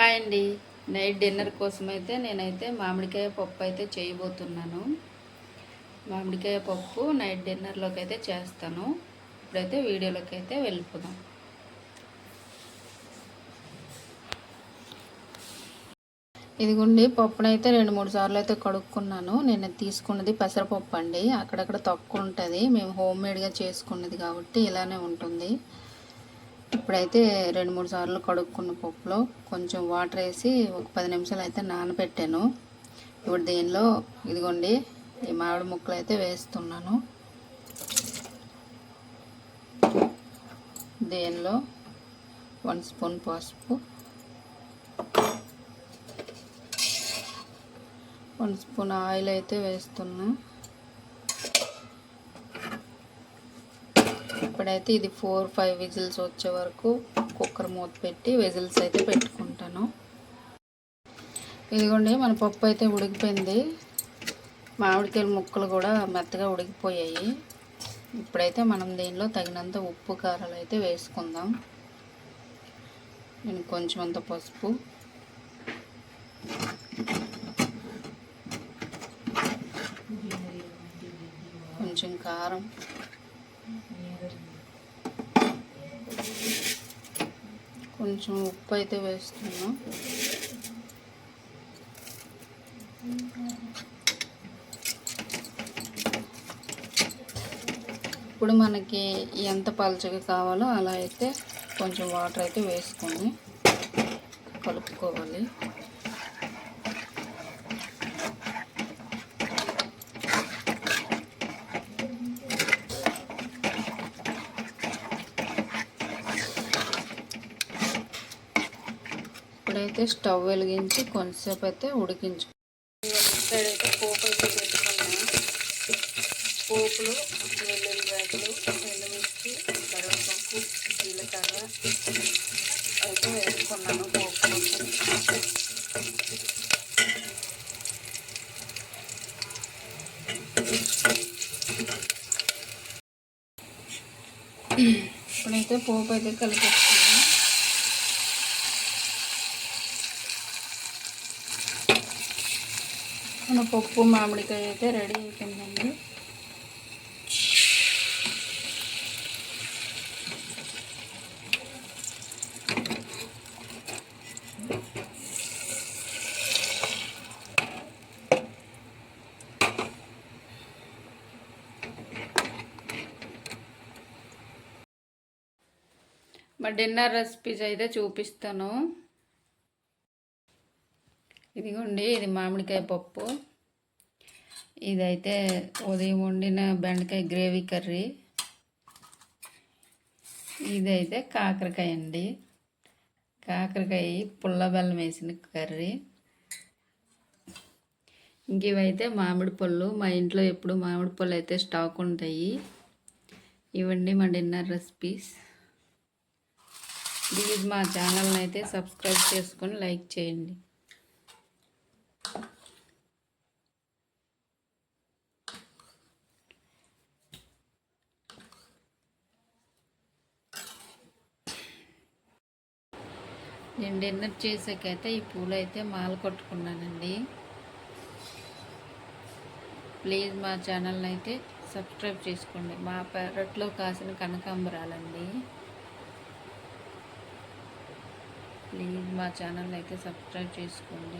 Hi అండి. Night dinner కోసం అయితే నేనైతే మామిడికాయ పప్పు అయితే చేయబోతున్నాను. మామిడికాయ పప్పు నైట్ డిన్నర్లోకి అయితే చేస్తాను. ఇప్పుడైతే వీడియోలోకి అయితే వెళ్ళిపోదాం. ఇదిగోండి పప్పునైతే రెండు మూడు సార్లు అయితే కడుక్కున్నాను. నేను తీసుకున్నది పెసరపప్పు అండి. అక్కడక్కడ తక్కువ ఉంటుంది. మేము హోమ్ మేడ్గా చేసుకున్నది కాబట్టి ఇలానే ఉంటుంది. ఇప్పుడైతే రెండు మూడు సార్లు కడుక్కున్న పప్పులో కొంచెం వాటర్ వేసి ఒక పది నిమిషాలు అయితే నానబెట్టాను. ఇప్పుడు దీనిలో ఇదిగోండి ఈ మామిడి ముక్కలు అయితే వేస్తున్నాను. దీనిలో వన్ స్పూన్ పసుపు వన్ స్పూన్ ఆయిల్ అయితే వేస్తున్నాను ఇక్కడైతే ఇది ఫోర్ ఫైవ్ విజిల్స్ వచ్చే వరకు కుక్కర్ మూత పెట్టి విజిల్స్ అయితే పెట్టుకుంటాను. ఇదిగోండి మన పప్పు అయితే ఉడికిపోయింది. మామిడికాయల ముక్కలు కూడా మెత్తగా ఉడికిపోయాయి. ఇప్పుడైతే మనం దీనిలో తగినంత ఉప్పు కారాలు అయితే వేసుకుందాం. నేను కొంచెం అంత పసుపు. కొంచెం కారం. కొంచెం ఉప్పు అయితే వేస్తున్నా. ఇప్పుడు మనకి ఎంత పలచగా కావాలో అలా అయితే కొంచెం వాటర్ అయితే వేసుకొని కలుపుకోవాలి. ఇప్పుడైతే స్టవ్ వెలిగించి కొంతసేపు అయితే ఉడికించు సైడ్ అయితే పోపు అయితే పెట్టుకున్నాను పోపులు వెల్లుల్లి రేకులు ఎండుమిర్చి కరివేపాకు జీలకర్ర అయితే వేసుకున్నాను పోపు ఇప్పుడైతే పోపు అయితే కలిపేస్తున్నాను మన పప్పు మామిడికాయ అయితే రెడీ అయిపోయిందండి. మా డిన్నర్ రెసిపీస్ అయితే చూపిస్తాను. ఇదిగోండి ఇది మామిడికాయ పప్పు. ఇదైతే ఉదయం వండిన బెండకాయ గ్రేవీ కర్రీ. ఇదైతే కాకరకాయ అండి. కాకరకాయ పుల్ల బెల్లం వేసిన కర్రీ. ఇంక ఇవైతే మామిడి పళ్ళు. మా ఇంట్లో ఎప్పుడు మామిడి పళ్ళు అయితే స్టాక్ ఉంటాయి. ఇవండి మా డిన్నర్ రెసిపీస్. ప్లీజ్ మా ఛానల్ని అయితే సబ్స్క్రైబ్ చేసుకొని లైక్ చేయండి. నేను డిన్నర్ చేసాకైతే ఈ పూలు అయితే మాల కొట్టుకున్నానండి. ప్లీజ్ మా ఛానల్ని అయితే సబ్స్క్రైబ్ చేసుకోండి. మా పెరట్లో కాసిన కనకాంబరాలండి. ప్లీజ్ మా ఛానల్ని అయితే సబ్స్క్రైబ్ చేసుకోండి.